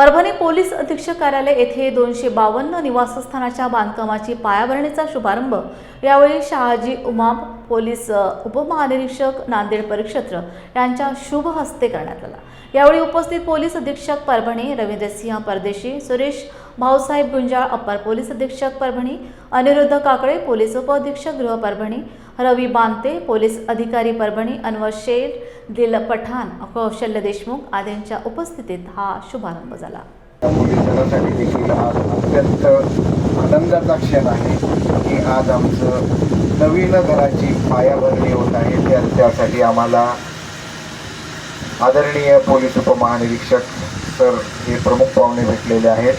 Parbhani police अधीक्षक कार्यालय येथे दोनशे बावन्न निवासस्थानाच्या बांधकामाची पायाभरणीचा शुभारंभ. यावेळी शहाजी उमाप पोलीस उपमहानिरीक्षक नांदेड परिक्षेत्र यांच्या शुभ हस्ते करण्यात आला. यावेळी उपस्थित पोलीस अधीक्षक परभणी रवींद्रसिंह परदेशी सुरेश भाऊसाहेब गुंजाळ अप्पर पोलीस अधीक्षक परभणी अनिरुद्ध काकडे पोलीस उपअधीक्षक गृह परभणी रवी बांते पोलीस अधिकारी परभणी अनवर शेर दिल पठाण कौशल्य देशमुख आदींच्या उपस्थितीत हा शुभारंभ झाला. पोलीस देखील आज अत्यंत आनंदाचा क्षण आहे की आज आमचं नवीन घराची पायाभरणी होत आहे. त्या त्यासाठी आम्हाला आदरणीय पोलीस उपमहानिरीक्षक सर हे प्रमुख पाहुणे भेटलेले आहेत.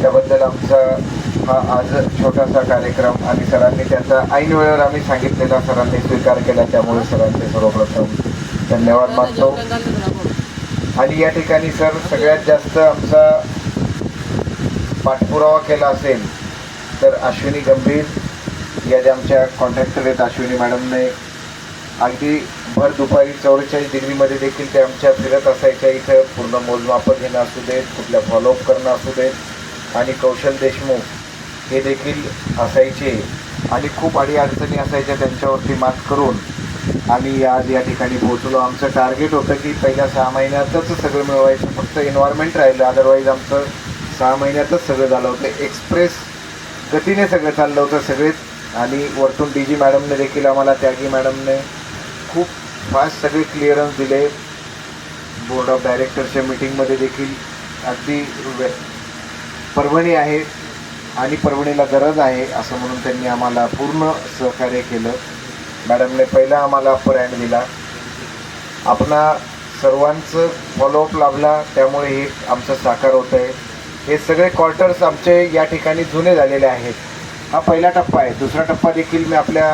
त्याबद्दल आमचा हा आज छोटासा कार्यक्रम आणि सरांनी त्याचा ऐन वेळेवर आम्ही सांगितलेला सरांनी स्वीकार केला त्यामुळे सरांचे सर्वप्रथम धन्यवाद मानतो. आणि या ठिकाणी सर सगळ्यात जास्त आमचा पाठपुरावा केला असेल तर अश्विनी गंभीर या ज्या आमच्या कॉन्ट्रॅक्टर आहेत अश्विनी मॅडमने अगदी भर दुपारी चौवेचाळीस डिग्रीमध्ये देखील ते आमच्या फिरत असायच्या इथं. पूर्ण मोजमापं घेणं असू देत कुठल्या फॉलोअप करणं असू देत. आणि कौशल देशमुख हे देखील असायचे. आणि खूप अडी अडचणी असायच्या त्यांच्यावरती मात करून. आम्ही आज या ठिकाणी पोहोचलो. आमचं टार्गेट होतं की पहिल्या सहा महिन्यातच सगळं मिळवायचं. फक्त एन्व्हायरमेंट राहिलं. अदरवाईज आमचं सहा महिन्यातच सगळं झालं होतं. एक्सप्रेस गतीने सगळं चाललं होतं सगळेच आणि वरतून डी जी मॅडमने देखील आम्हाला त्यागी मॅडमने खूप फास्ट सगळे क्लिअरन्स दिले. बोर्ड ऑफ डायरेक्टरच्या मिटिंगमध्ये देखील अगदी परभणी आहे. आणि परभणीला गरज आहे असं म्हणून त्यांनी आम्हाला पूर्ण सहकार्य केलं. मॅडमने पहिला आम्हाला अप्पर हँड दिला. आपणा सर्वांचं फॉलोअप लाभला त्यामुळे हे आमचं साकार होतं आहे हे सगळे क्वार्टर्स आमचे या ठिकाणी जुने झालेले आहेत. हा पहिला टप्पा आहे. दुसरा टप्पा देखील मी आपल्या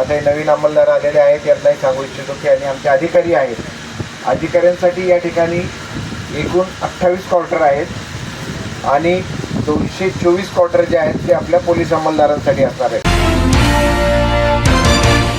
आता हे नवीन अंमलदार आलेले आहेत यांनाही सांगू इच्छितो की आणि आमचे अधिकारी आहेत. अधिकाऱ्यांसाठी या ठिकाणी एकूण अठ्ठावीस क्वार्टर आहेत. आणि दोनशे चोवीस क्वार्टर जे आहेत ते आपल्या पोलीस अंमलदारांसाठी असणार आहेत.